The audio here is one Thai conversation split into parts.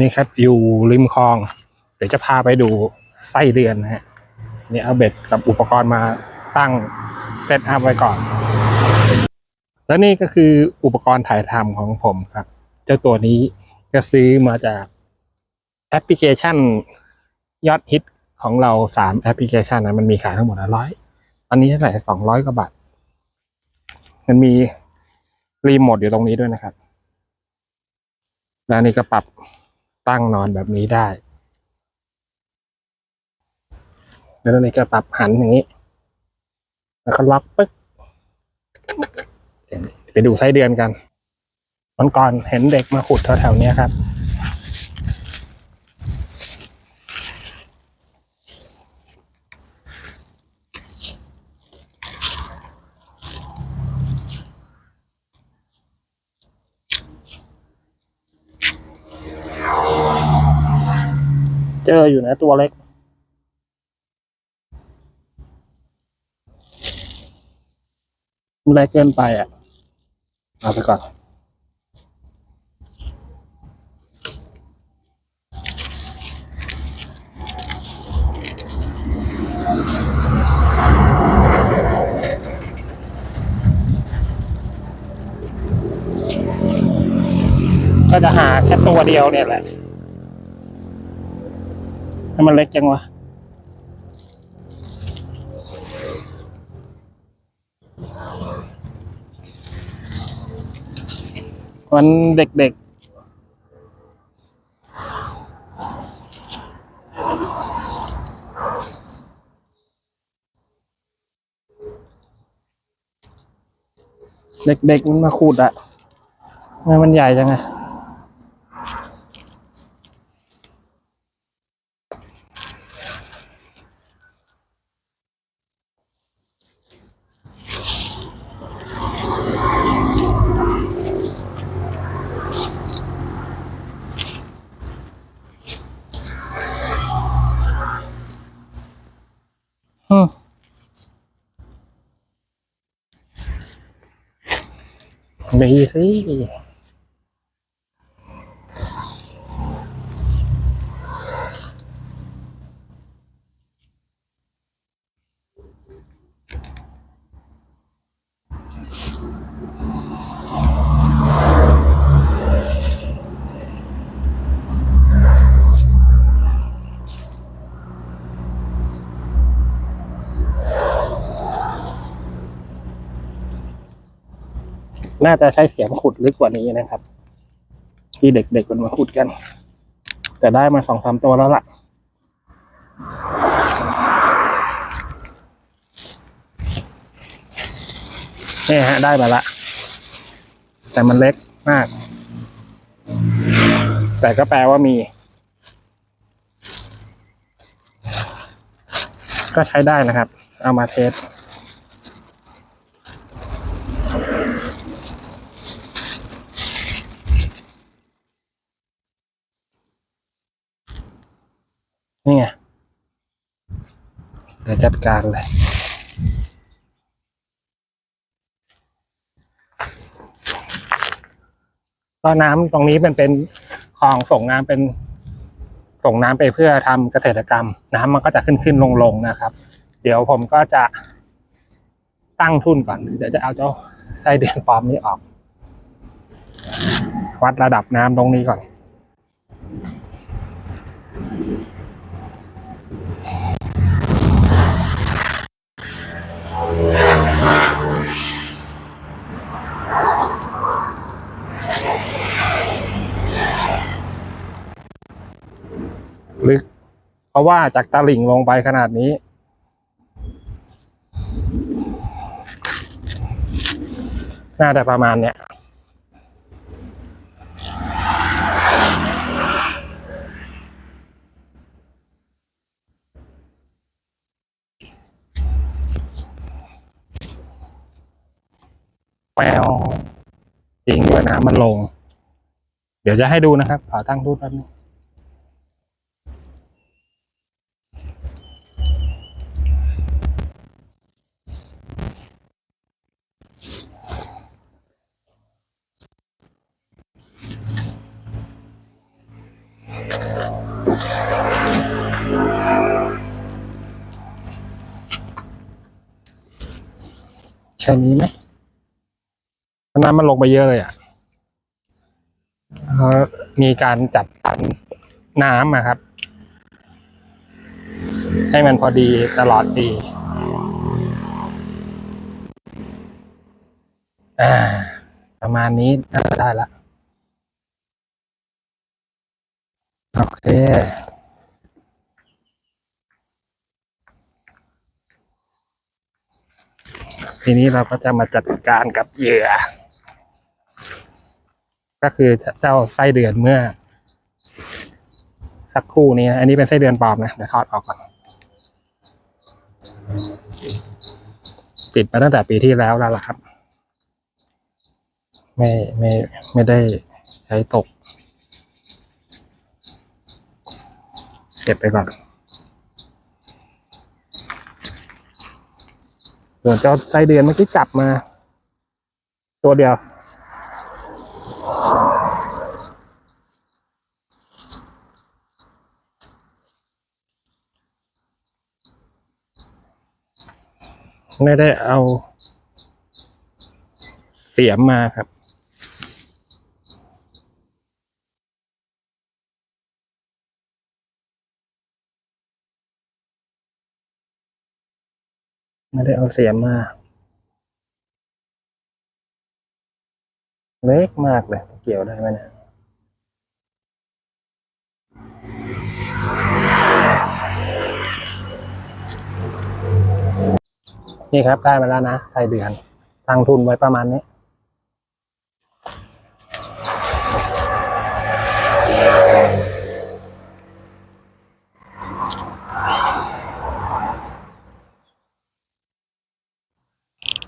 นี่ครับอยู่ริมคลอง เดี๋ยวจะพาไปดูไส้เดือนนะฮะนี่เอาเบ็ดกับอุปกรณ์มาตั้งเซตอัพไว้ก่อน แล้วนี่ก็คืออุปกรณ์ถ่ายทำของผมครับ เจ้าตัวนี้ก็ซื้อมาจากแอปพลิเคชันยอดฮิตของเราสามแอปพลิเคชันนะมันมีขายทั้งหมดร้อยตอนนี้เท่าไหร่สองร้อยกว่าบาท มันมีรีโมทอยู่ตรงนี้ด้วยนะครับ แล้วนี่ก็ปรับ ตั้งนอนแบบนี้ได้ แล้วนี้ก็ปรับหันอย่างนี้ แล้วก็ล็อกปึ๊กไปดูไส้เดือนกันวันก่อนเห็นเด็กมาขุดแถวๆนี้ครับ เจออยู่นะตัวเล็กมันเล็กเกินไปอะ เอาไปก่อนก็จะหาแค่ตัวเดียวเนี่ยแหละ ให้มันเล็กจังวะมันเด็กๆเด็กๆมันมาขุดอะทำไมมันใหญ่จังอะ อืมดีสิ น่าจะใช้เสียมขุดลึกกว่านี้นะครับ ที่เด็กๆมันมาขุดกัน แต่ได้มาสองสามตัวแล้วล่ะ นี่ฮะ ได้มาละ แต่มันเล็กมาก แต่ก็แปลว่ามี ก็ใช้ได้นะครับ เอามาเทส นี่ไงเดี๋ยวจัดการเลยก็น้ำตรงนี้มันเป็นคลองส่งน้ำเป็น ส่งน้ำไปเพื่อทำเกษตรกรรม น้ำมันก็จะขึ้นขึ้นลงลงนะครับ เดี๋ยวผมก็จะตั้งทุ่นก่อน เดี๋ยวจะเอาเจ้าไส้เดือนปลอมนี้ออก วัดระดับน้ำตรงนี้ก่อน เพราะว่าจากตาหลิ่งลงไปขนาดนี้ น่าจะประมาณเนี้ยแปวจริงด้วยนะมันลง เดี๋ยวจะให้ดูนะครับขอตั้งรูปแป๊บนึง แค่นี้ไหมน้ำมันลงไปเยอะเลยอะเขามีการจัดสรรน้ำอะครับ ให้มันพอดีตลอดปีอ่าประมาณนี้น่าจะได้ละโอเค ทีนี้เราก็จะมาจัดการกับเหยื่อ ก็คือเจ้าไส้เดือนเมื่อ สักครู่นี้นะอันนี้เป็นไส้เดือนปลอมนะเดี๋ยวทอดออกก่อนติดมาตั้งแต่ปีที่แล้วแล้วล่ะครับ ไม่ไม่ไม่ได้ใช้ตก เก็บไปก่อน ส่วนเจ้าไส้เดือนเมื่อกี้จับมา ตัวเดียว ไม่ได้เอา เสียมมาครับ ไม่ได้เอาเสียมมา เล็กมากเลย เกี่ยวได้ไหมเนี่ยนี่ครับได้มาแล้วนะไทยเดือน ตั้งทุนไว้ประมาณนี้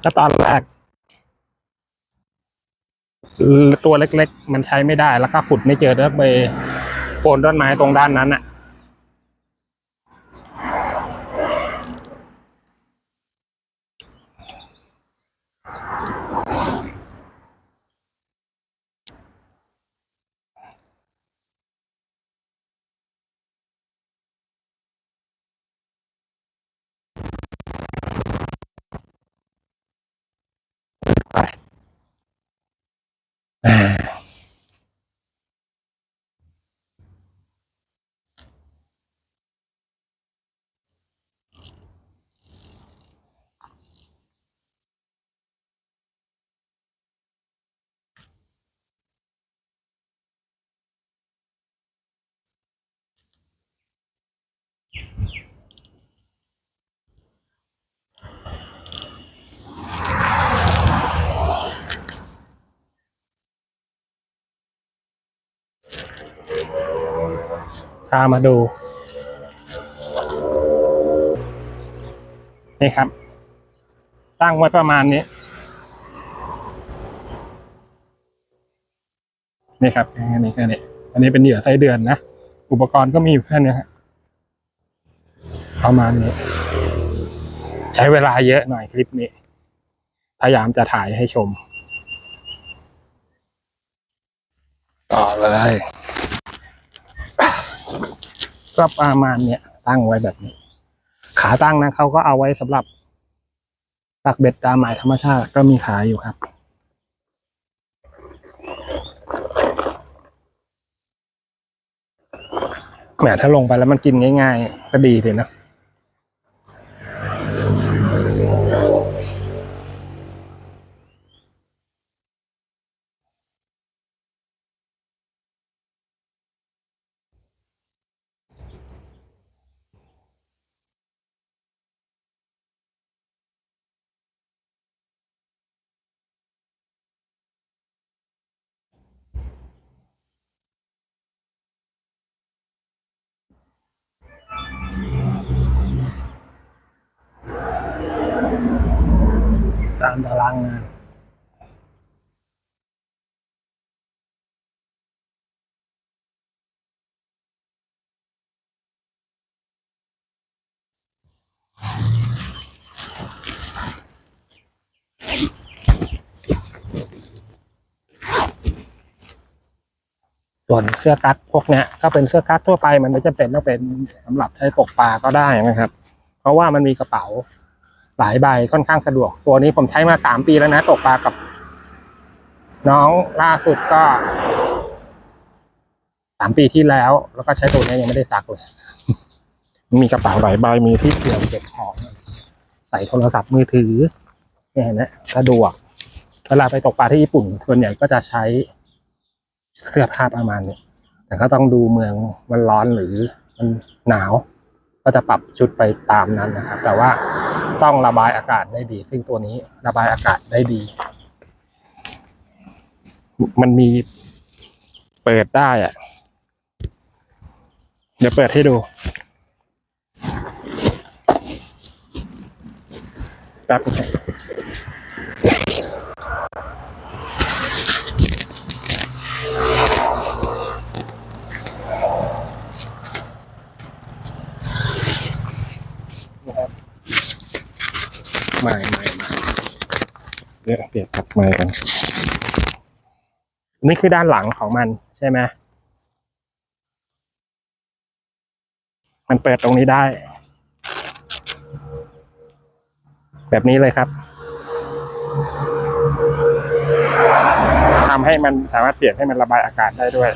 ก็ตอนแรกตัวเล็กๆ มันใช้ไม่ได้แล้วก็ขุดไม่เจอแล้วไปโคนต้นไม้ตรงด้านนั้นอะ à. Thank you. พามาดู นี่ครับ ตั้งไว้ประมาณนี้ นี่ครับอันนี้แค่นี้อันนี้เป็นเหยื่อไส้เดือนนะ อุปกรณ์ก็มีอยู่แค่นี้ครับประมาณนี้ ใช้เวลาเยอะหน่อยคลิปนี้ พยายามจะถ่ายให้ชมต่อเลย ก็ประมาณเนี้ยตั้งไว้แบบนี้ ขาตั้งนะเขาก็เอาไว้สำหรับตักเบ็ดตามหมายธรรมชาติก็มีขายอยู่ครับแหมถ้าลงไปแล้วมันกินง่าย ๆ ก็ดีเลยนะามตารางงานส่วนเสื้อกั๊กพวกเนี้ยถ้าเป็นเสื้อกั๊กทั่วไปมันไม่จำเป็นต้องเป็นสำหรับใช้ตกปลาก็ได้นะครับ เพราะว่ามันมีกระเป๋า หลายใบค่อนข้างสะดวก ตัวนี้ผมใช้มาสามปีแล้วนะ ตกปลากับ น้องล่าสุดก็สามปีที่แล้ว แล้วก็ใช้ตัวนี้ยังไม่ได้ซักเลยมีกระเป๋าหลายใบมีที่เกี่ยวเก็บของใส่โทรศัพท์มือถือเนี่ยเห็นไหมสะดวกเวลาไปตกปลาที่ญี่ปุ่นส่วนใหญ่ก็จะใช้เสื้อผ้าประมาณนี้แต่ก็ต้องดูเมืองมันร้อนหรือมันหนาว ก็จะปรับชุดไปตามนั้นนะครับ แต่ว่าต้องระบายอากาศได้ดี ซึ่งตัวนี้ระบายอากาศได้ดี มันมีเปิดได้อะเดี๋ยวเปิดให้ดูแป๊บนึงนะครับ ไม่ไม่ไม่เดี๋ยวเปลี่ยนตัดไม้กัน นี่คือด้านหลังของมันใช่ไหมมันเปิดตรงนี้ได้ แบบนี้เลยครับทำให้มันสามารถเปลี่ยนให้มันระบายอากาศได้ด้วย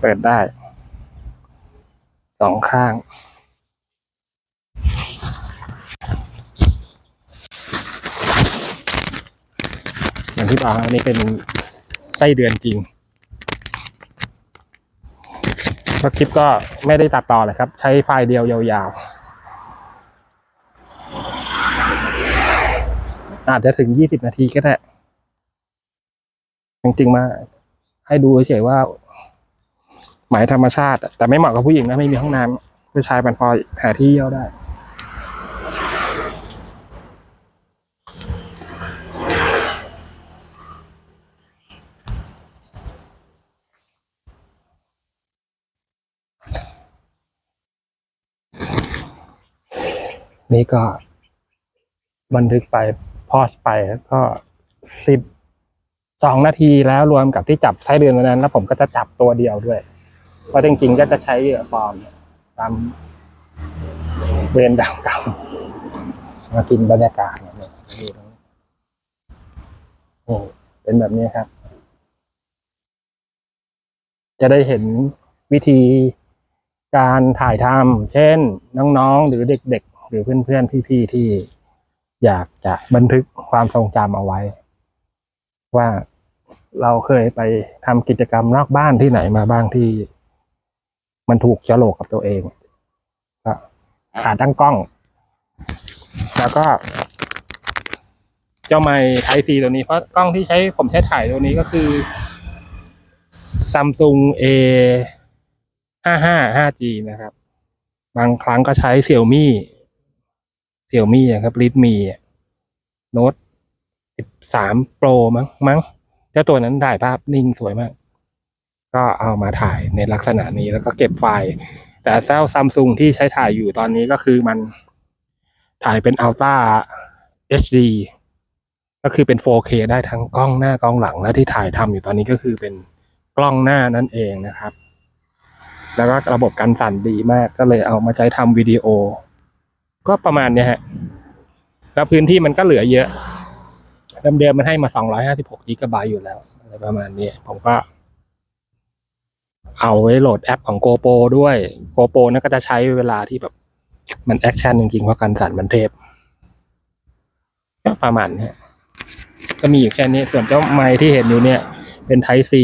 เปิดได้ สองข้าง อย่างที่บอกอันนี้เป็นไส้เดือนจริงก็คลิปก็ไม่ได้ตัดต่อเลยครับ ใช้ไฟล์เดียวยาวๆ อาจจะถึงยี่สิบนาทีก็ได้ จริงๆมาให้ดูเฉยๆว่า หมายธรรมชาติ แต่ไม่เหมาะกับผู้หญิงนะ ไม่มีห้องน้ำผู้ชายมันพอหาที่เยี่ยวได้ นี่ก็ บันทึกไปพอสไปก็สิบสองนาทีแล้วรวมกับที่จับไส้เดือนวันนั้น แล้วผมก็จะจับตัวเดียวด้วย เพราะจริงๆก็จะใช้เหยื่อฟอร์มตามเวรดาวเก่ามากินบรรยากาศเนี่ยเนี่ยดูตรงนี้นี่เป็นแบบนี้ครับ จะได้เห็นวิธีการถ่ายทำเช่นน้องๆ หรือเด็กๆ หรือเพื่อนๆพี่ๆที่อยากจะบันทึกความทรงจำเอาไว้ ว่าเราเคยไปทำกิจกรรมนอกบ้านที่ไหนมาบ้างที่ มันถูกเชื้อโรคกับตัวเองก็ขาตั้งกล้อง แล้วก็ เจ้าไมไทซีตัวนี้เพราะกล้องที่ใช้ผมใช้ถ่ายตัวนี้ก็คือ Samsung A ห้าห้าห้า G นะครับ บางครั้งก็ใช้เสี่ยวมี่ เสี่ยวมี่ครับริดมีโน้ตสิบสามโปรมั้งมั้งเจ้าตัวนั้นถ่ายภาพนิ่งสวยมาก ก็เอามาถ่ายในลักษณะนี้แล้วก็เก็บไฟล์ แต่เจ้าซัมซุงที่ใช้ถ่ายอยู่ตอนนี้ก็คือมันถ่ายเป็น Ultra HD ก็คือเป็น 4K ได้ทั้งกล้องหน้ากล้องหลังและที่ถ่ายทำอยู่ตอนนี้ก็คือเป็นกล้องหน้านั่นเองนะครับ แล้วก็ระบบการสั่นดีมากก็เลยเอามาใช้ทำวิดีโอ ก็ประมาณเนี้ยฮะ แล้วพื้นที่มันก็เหลือเยอะเดิมๆมันให้มา 256กิกะไบต์อยู่แล้วอะไรประมาณนี้ผมก็ เอาไว้โหลดแอปของ GoPro ด้วย GoPro นั่นก็จะใช้เวลาที่แบบ มันแอคชั่นจริงๆ เพราะการสั่นมันเทพก็ประมาณนี้ก็มีอยู่แค่นี้ ส่วนเจ้าไม้ที่เห็นอยู่เนี่ย เป็นไทซี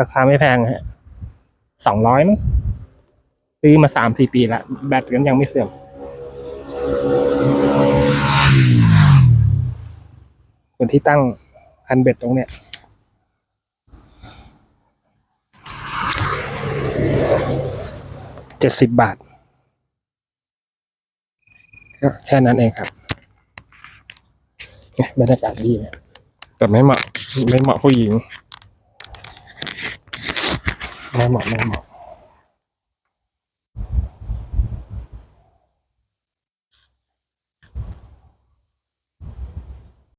ราคาไม่แพงฮะสองร้อยมั้งซื้อมาสามสี่ปีละแบตก็ยังไม่เสื่อม ส่วนที่ตั้งคันเบ็ดตรงเนี้ยเจ็ดสิบบาทก็แค่นั้นเองครับเนี่ยบรรยากาศดีนะแต่ไม่เหมาะไม่เหมาะผู้หญิงไม่เหมาะไม่เหมาะ